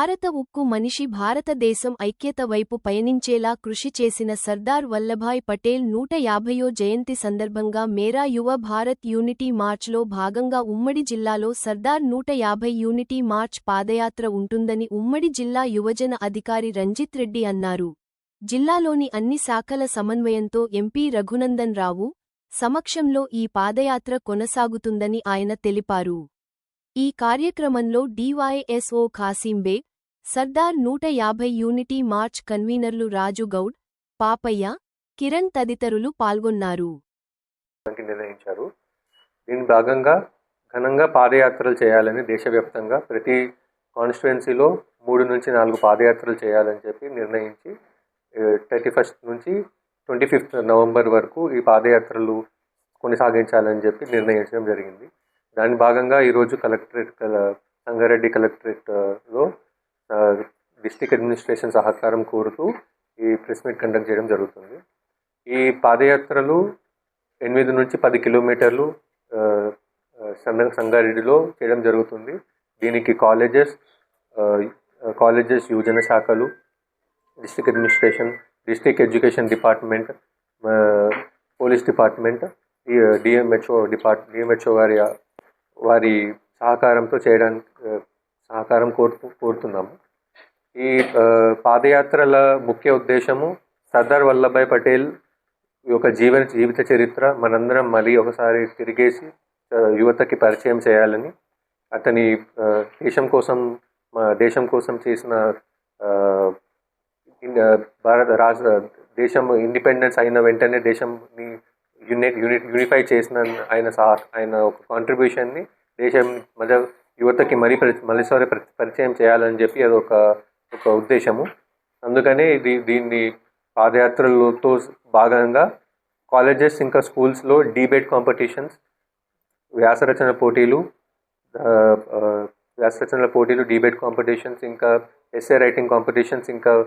భారత ఉక్కు మనిషి భారతదేశం ఐక్యత వైపు పయనించేలా కృషి చేసిన సర్దార్ వల్లభాయ్ పటేల్ నూట యాభయో జయంతి సందర్భంగా మేరా యువ భారత్ యూనిటీ మార్చ్లో భాగంగా ఉమ్మడి జిల్లాలో సర్దార్ నూట యాభై యూనిటీ మార్చ్ పాదయాత్ర ఉంటుందని ఉమ్మడి జిల్లా యువజన అధికారి రంజిత్ రెడ్డి అన్నారు. జిల్లాలోని అన్ని శాఖల సమన్వయంతో ఎంపీ రఘునందన్ రావు సమక్షంలో ఈ పాదయాత్ర కొనసాగుతుందని ఆయన తెలిపారు. ఈ కార్యక్రమంలో డివైఎస్ఓ ఖాసింబే సర్దార్ నూట యాభై యూనిటీ మార్చ్ కన్వీనర్లు రాజు గౌడ్ పాపయ్య కిరణ్ తదితరులు పాల్గొన్నారు. నిర్ణయించారు. దీని భాగంగా ఘనంగా పాదయాత్రలు చేయాలని దేశవ్యాప్తంగా ప్రతి కాన్స్టిట్యుయెన్సీలో మూడు నుంచి నాలుగు పాదయాత్రలు చేయాలని చెప్పి నిర్ణయించి థర్టీ ఫస్ట్ నుంచి ట్వంటీ ఫిఫ్త్ నవంబర్ వరకు ఈ పాదయాత్రలు కొనసాగించాలని చెప్పి నిర్ణయించడం జరిగింది. దాని భాగంగా ఈరోజు కలెక్టరేట్ సంగారెడ్డి కలెక్టరేట్లో డిస్టిక్ అడ్మినిస్ట్రేషన్ సహకారం కోరుతూ ఈ ప్రెస్ మీట్ కండక్ట్ చేయడం జరుగుతుంది. ఈ పాదయాత్రలు ఎనిమిది నుంచి పది కిలోమీటర్లు సంగారెడ్డిలో చేయడం జరుగుతుంది. దీనికి కాలేజెస్ కాలేజెస్ యువజన శాఖలు district administration district education department police department ఈ డిఎంహెచ్ఓ డిపార్ట్ డిఎంహెచ్ఓ వారి వారి సహకారంతో చేయడానికి సహకారం కోరుతూ కోరుతున్నాము. ఈ పాదయాత్రల ముఖ్య ఉద్దేశము సర్దార్ వల్లభాయ్ పటేల్ యొక్క జీవన జీవిత చరిత్ర మనందరం మళ్ళీ ఒకసారి తిరిగేసి యువతకి పరిచయం చేయాలని అతని దేశం కోసం మా దేశం కోసం చేసిన భారత రాష్ట్ర దేశం ఇండిపెండెన్స్ అయిన వెంటనే దేశంని యూనిట్ యూనిట్ యూనిఫై చేసిన ఆయన సహ ఆయన ఒక కాంట్రిబ్యూషన్ని దేశం మధ్య యువతకి మరీ పరి- మరోసారి పరిచయం చేయాలని చెప్పి అది ఒక ఒక ఉద్దేశము. అందుకనే ఇది దీన్ని పాదయాత్రలతో భాగంగా కాలేజెస్ ఇంకా స్కూల్స్లో డిబేట్ కాంపిటీషన్స్ వ్యాసరచన పోటీలు వ్యాసరచనల పోటీలు డిబేట్ కాంపిటీషన్స్ ఇంకా ఎస్ఏ రైటింగ్ కాంపిటీషన్స్ ఇంకా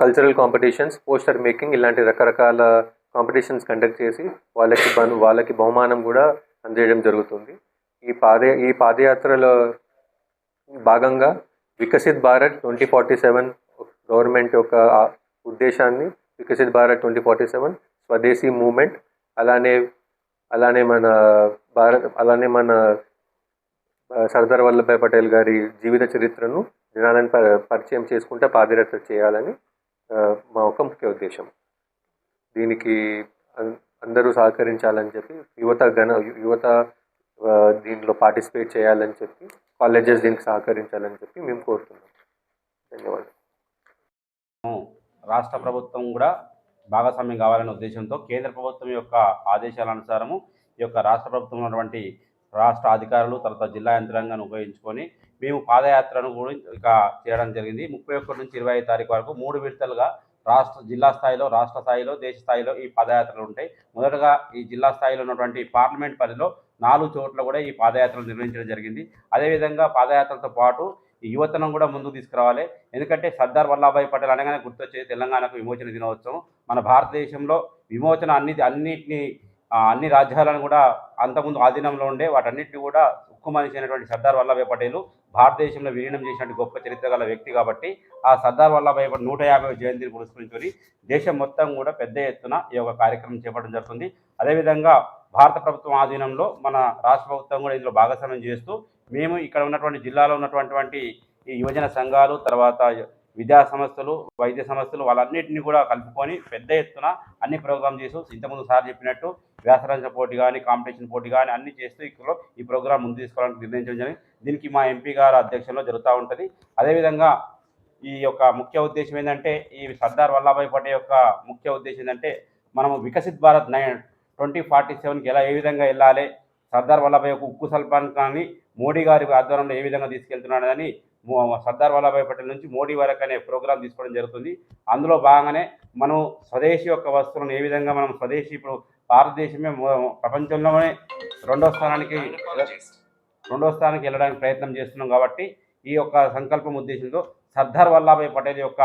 కల్చరల్ కాంపిటీషన్స్ పోస్టర్ మేకింగ్ ఇలాంటి రకరకాల కాంపిటీషన్స్ కండక్ట్ చేసి వాళ్ళకి వాళ్ళకి బహుమానం కూడా అందజేయడం జరుగుతుంది. ఈ పాద ఈ పాదయాత్రలో భాగంగా Viksit Bharat twenty forty seven government యొక్క ఉద్దేశాన్ని Viksit Bharat twenty forty seven swadeshi movement అలానే అలానే మన భారత్ అలానే మన సర్దార్ వల్లభాయ్ పటేల్ గారి జీవిత చరిత్రను జనాలను ప- పరిచయం చేసుకుంటే పాదయాత్ర చేయాలని మా ఒక ముఖ్య ఉద్దేశం. దీనికి అం- అందరూ సహకరించాలని చెప్పి యువత గణ యువత దీంట్లో పార్టిసిపేట్ చేయాలని చెప్పి కాలేజెస్ దీనికి సహకరించాలని చెప్పి మేము కోరుతున్నాం. ధన్యవాదాలు. రాష్ట్ర ప్రభుత్వం కూడా భాగస్వామ్యం కావాలనే ఉద్దేశంతో కేంద్ర ప్రభుత్వం యొక్క ఆదేశాల అనుసారము ఈ యొక్క రాష్ట్ర ప్రభుత్వం ఉన్నటువంటి రాష్ట్ర అధికారులు తర్వాత జిల్లా యంత్రాంగాన్ని ఉపయోగించుకొని మేము పాదయాత్రను కూడా ఇక చేయడం జరిగింది. ముప్పై ఒకటి నుంచి ఇరవై ఐదు తారీఖు వరకు మూడు విడతలుగా రాష్ట్ర జిల్లా స్థాయిలో రాష్ట్ర స్థాయిలో దేశ స్థాయిలో ఈ పాదయాత్రలు ఉంటాయి. మొదటగా ఈ జిల్లా స్థాయిలో ఉన్నటువంటి పార్లమెంట్ పరిధిలో నాలుగు చోట్ల కూడా ఈ పాదయాత్రలు నిర్వహించడం జరిగింది. అదేవిధంగా పాదయాత్రలతో పాటు ఈ యువతను కూడా ముందుకు తీసుకురావాలి. ఎందుకంటే సర్దార్ వల్లభాయ్ పటేల్ అనగానే గుర్తొచ్చేది తెలంగాణకు విమోచన దినోత్సవం. మన భారతదేశంలో విమోచన అన్ని అన్నిటిని అన్ని రాజ్యాలను కూడా అంతకుముందు ఆధీనంలో ఉండే వాటన్నిటిని కూడా ఉక్కు మనిషి అయినటువంటి సర్దార్ వల్లభాయ్ పటేల్ భారతదేశంలో విలీనం చేసినటువంటి గొప్ప చరిత్ర గల వ్యక్తి కాబట్టి ఆ సర్దార్ వల్లభాయ్ పటేల్ నూట యాభై జయంతిని పురస్కరించుకొని దేశం మొత్తం కూడా పెద్ద ఎత్తున ఈ యొక్క కార్యక్రమం చేపట్టడం జరుగుతుంది. అదేవిధంగా భారత ప్రభుత్వం ఆధీనంలో మన రాష్ట్ర ప్రభుత్వం కూడా ఇందులో భాగస్వామ్యం చేస్తూ మేము ఇక్కడ ఉన్నటువంటి జిల్లాలో ఉన్నటువంటి ఈ యువజన సంఘాలు తర్వాత విద్యా సంస్థలు వైద్య సంస్థలు వాళ్ళన్నింటినీ కూడా కలుపుకొని పెద్ద ఎత్తున అన్ని ప్రోగ్రామ్ చేస్తూ ఇంతకుముందు సార్ చెప్పినట్టు వ్యాసరంజ పోటీ కానీ కాంపిటీషన్ పోటీ కానీ అన్ని చేస్తూ ఇక్కడ ఈ ప్రోగ్రామ్ ముందు తీసుకోవడానికి నిర్ణయించడం జరిగింది. దీనికి మా ఎంపీ గారు అధ్యక్షంలో జరుగుతూ ఉంటుంది. అదేవిధంగా ఈ యొక్క ముఖ్య ఉద్దేశం ఏంటంటే ఈ సర్దార్ వల్లభాయ్ పటేల్ యొక్క ముఖ్య ఉద్దేశం ఏంటంటే మనము Viksit Bharat nine twenty forty సెవెన్కి ఎలా ఏ విధంగా వెళ్ళాలి సర్దార్ వల్లభాయ్ యొక్క ఉక్కు సల్పాన్ కానీ మోడీ గారి ఆధ్వర్యంలో ఏ విధంగా తీసుకెళ్తున్నాడని సర్దార్ వల్లభాయ్ పటేల్ నుంచి మోడీ వరకు అనే ప్రోగ్రాం తీసుకోవడం జరుగుతుంది. అందులో భాగంగానే మనం స్వదేశీ యొక్క వస్తువులను ఏ విధంగా మనం స్వదేశీ ఇప్పుడు భారతదేశమే ప్రపంచంలోనే రెండో స్థానానికి రెండో స్థానానికి వెళ్ళడానికి ప్రయత్నం చేస్తున్నాం కాబట్టి ఈ యొక్క సంకల్పం ఉద్దేశంతో సర్దార్ వల్లభాయ్ పటేల్ యొక్క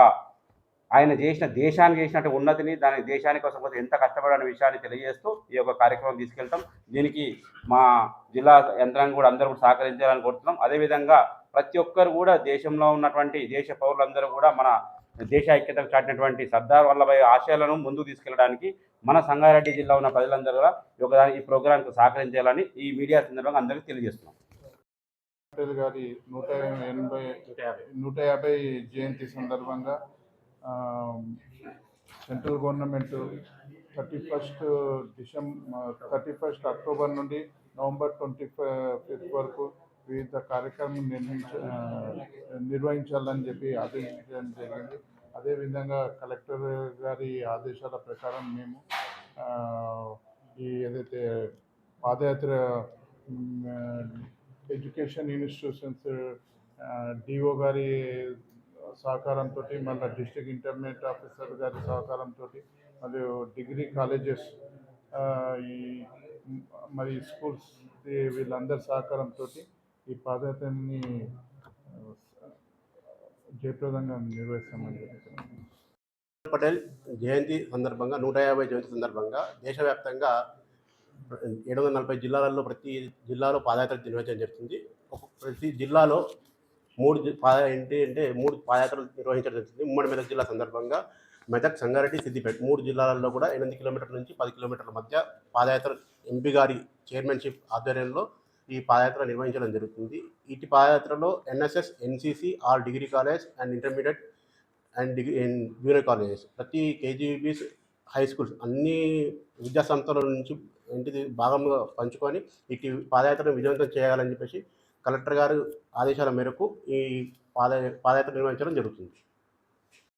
ఆయన చేసిన దేశానికి చేసినట్టు ఉన్నతిని దాని దేశానికి కోసం కోసం ఎంత కష్టపడని విషయాన్ని తెలియజేస్తూ ఈ యొక్క కార్యక్రమం తీసుకెళ్తాం. దీనికి మా జిల్లా యంత్రాంగం కూడా అందరూ కూడా సహకరించాలని కోరుతున్నాం. అదేవిధంగా ప్రతి ఒక్కరు కూడా దేశంలో ఉన్నటువంటి దేశ పౌరులందరూ కూడా మన దేశ ఐక్యతకు చాటినటువంటి సర్దార్ వల్లభాయ్ ఆశయాలను ముందుకు తీసుకెళ్ళడానికి మన సంగారెడ్డి జిల్లా ఉన్న ప్రజలందరూ కూడా ఈ ఈ ప్రోగ్రాంకు సహకరించాలని ఈ మీడియా సందర్భంగా అందరికీ తెలియజేస్తున్నాం. పటేల్ గారి నూట ఎనభై నూట యాభై జయంతి సందర్భంగా central government thirty first December thirty first October నుండి నవంబర్ ట్వంటీ ఫిఫ్త్ వరకు వివిధ కార్యక్రమం నిర్మించ నిర్వహించాలని చెప్పి ఆదేశించడం జరిగింది. అదేవిధంగా కలెక్టర్ గారి ఆదేశాల ప్రకారం మేము ఈ ఏదైతే పాదయాత్ర ఎడ్యుకేషన్ ఇన్స్టిట్యూషన్స్ డిఓ గారి సహకారంతో మళ్ళీ డిస్ట్రిక్ట్ ఇంటర్మీడియట్ ఆఫీసర్ గారి సహకారంతో మరియు డిగ్రీ కాలేజెస్ ఈ మరి స్కూల్స్ వీళ్ళందరి సహకారంతో ఈ పాదయాత్రని జయప్రదంగా నిర్వహిస్తామని చెప్తున్నాను పటేల్ జయంతి సందర్భంగా నూట యాభై జయంతి సందర్భంగా దేశవ్యాప్తంగా ఏడు వందల నలభై జిల్లాలలో ప్రతి జిల్లాలో పాదయాత్ర నిర్వహించడం జరుగుతుంది. ప్రతి జిల్లాలో మూడు పాద ఏంటి అంటే మూడు పాదయాత్రలు నిర్వహించడం జరుగుతుంది. ఉమ్మడి మెదక్ జిల్లా సందర్భంగా మెదక్ సంగారెడ్డి సిద్దిపేట మూడు జిల్లాలలో కూడా ఎనిమిది కిలోమీటర్ల నుంచి పది కిలోమీటర్ల మధ్య పాదయాత్ర ఎంపీ గారి చైర్మన్షిప్ ఆధ్వర్యంలో ఈ పాదయాత్ర నిర్వహించడం జరుగుతుంది. ఇటు పాదయాత్రలో NSS NCC or degree college and intermediate and degree junior colleges. ప్రతి కేజీబీస్ హై స్కూల్స్ అన్ని విద్యా సంస్థల నుంచి ఇంటిది భాగంగా పంచుకొని ఇటు పాదయాత్రను విజయవంతం చేయాలని చెప్పేసి కలెక్టర్ గారు ఆదేశాల మేరకు ఈ పాద పాదయాత్ర నిర్వహించడం జరుగుతుంది.